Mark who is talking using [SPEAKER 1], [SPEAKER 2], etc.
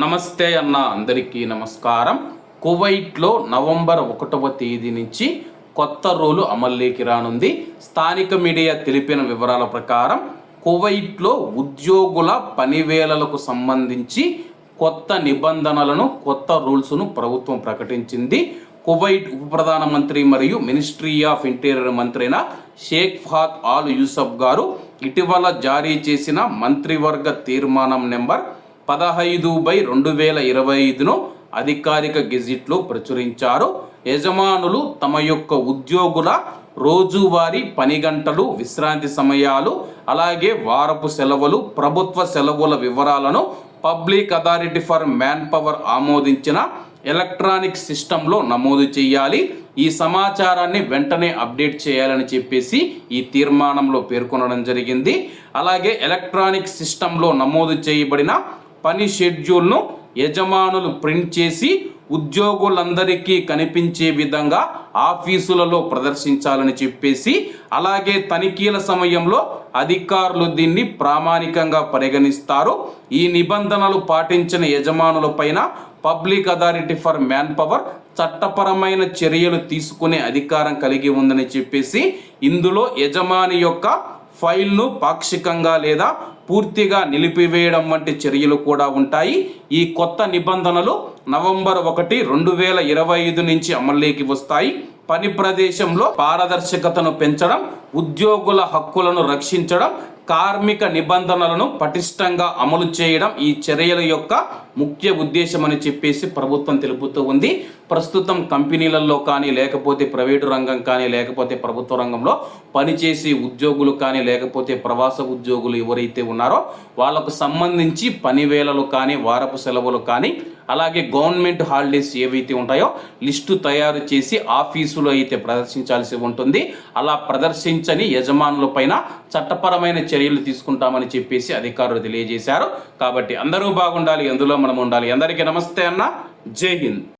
[SPEAKER 1] నమస్తే అన్న అందరికీ నమస్కారం. కువైట్లో నవంబర్ ఒకటవ తేదీ నుంచి కొత్త రూలు అమల్లోకి రానుంది. స్థానిక మీడియా తెలిపిన వివరాల ప్రకారం కువైట్లో ఉద్యోగుల పనివేళలకు సంబంధించి కొత్త నిబంధనలను కొత్త రూల్స్ను ప్రభుత్వం ప్రకటించింది. కువైట్ ఉప ప్రధానమంత్రి మరియు మినిస్ట్రీ ఆఫ్ ఇంటీరియర్ మంత్రి అయిన షేక్ ఫాత్ ఆల్ యూసఫ్ గారు ఇటీవల జారీ చేసిన మంత్రివర్గ తీర్మానం నెంబర్ పదహైదు బై రెండు వేల ఇరవై ఐదును అధికారిక గెజిట్లో ప్రచురించారు. యజమానులు తమ యొక్క ఉద్యోగుల రోజువారీ పని గంటలు విశ్రాంతి సమయాలు అలాగే వారపు సెలవులు ప్రభుత్వ సెలవుల వివరాలను public authority for manpower ఆమోదించిన ఎలక్ట్రానిక్ సిస్టంలో నమోదు చేయాలి. ఈ సమాచారాన్ని వెంటనే అప్డేట్ చేయాలని చెప్పేసి ఈ తీర్మానంలో పేర్కొనడం జరిగింది. అలాగే ఎలక్ట్రానిక్ సిస్టంలో నమోదు చేయబడిన పని షెడ్యూల్ను యజమానులు ప్రింట్ చేసి ఉద్యోగులందరికీ కనిపించే విధంగా ఆఫీసులలో ప్రదర్శించాలని చెప్పేసి అలాగే తనిఖీల సమయంలో అధికారులు దీన్ని ప్రామాణికంగా పరిగణిస్తారు. ఈ నిబంధనలు పాటించిన యజమానుల పైన public authority for manpower చట్టపరమైన చర్యలు తీసుకునే అధికారం కలిగి ఉందని చెప్పేసి ఇందులో యజమాని యొక్క ఫైల్ను పాక్షికంగా లేదా పూర్తిగా నిలిపివేయడం వంటి చర్యలు కూడా ఉంటాయి. ఈ కొత్త నిబంధనలు నవంబర్ ఒకటి రెండు వేల ఇరవై ఐదు నుంచి అమల్లోకి వస్తాయి. పని ప్రదేశంలో పారదర్శకతను పెంచడం ఉద్యోగుల హక్కులను రక్షించడం కార్మిక నిబంధనలను పటిష్టంగా అమలు చేయడం ఈ చర్యల యొక్క ముఖ్య ఉద్దేశం అని చెప్పేసి ప్రభుత్వం తెలుపుతూ ఉంది. ప్రస్తుతం కంపెనీలలో కానీ లేకపోతే ప్రైవేటు రంగం కానీ లేకపోతే ప్రభుత్వ రంగంలో పనిచేసే ఉద్యోగులు కానీ లేకపోతే ప్రవాస ఉద్యోగులు ఎవరైతే ఉన్నారో వాళ్ళకు సంబంధించి పనివేళలు కానీ వారపు సెలవులు కానీ అలాగే గవర్నమెంట్ హాలిడేస్ ఏవైతే ఉంటాయో లిస్టు తయారు చేసి ఆఫీసులో అయితే ప్రదర్శించాల్సి ఉంటుంది. అలా ప్రదర్శించని యజమానుల పైన చట్టపరమైన చర్యలు తీసుకుంటామని చెప్పేసి అధికారులు తెలియజేశారు. కాబట్టి అందరూ బాగుండాలి ఎందులో మనం ఉండాలి. అందరికీ నమస్తే అన్న. జై హింద్.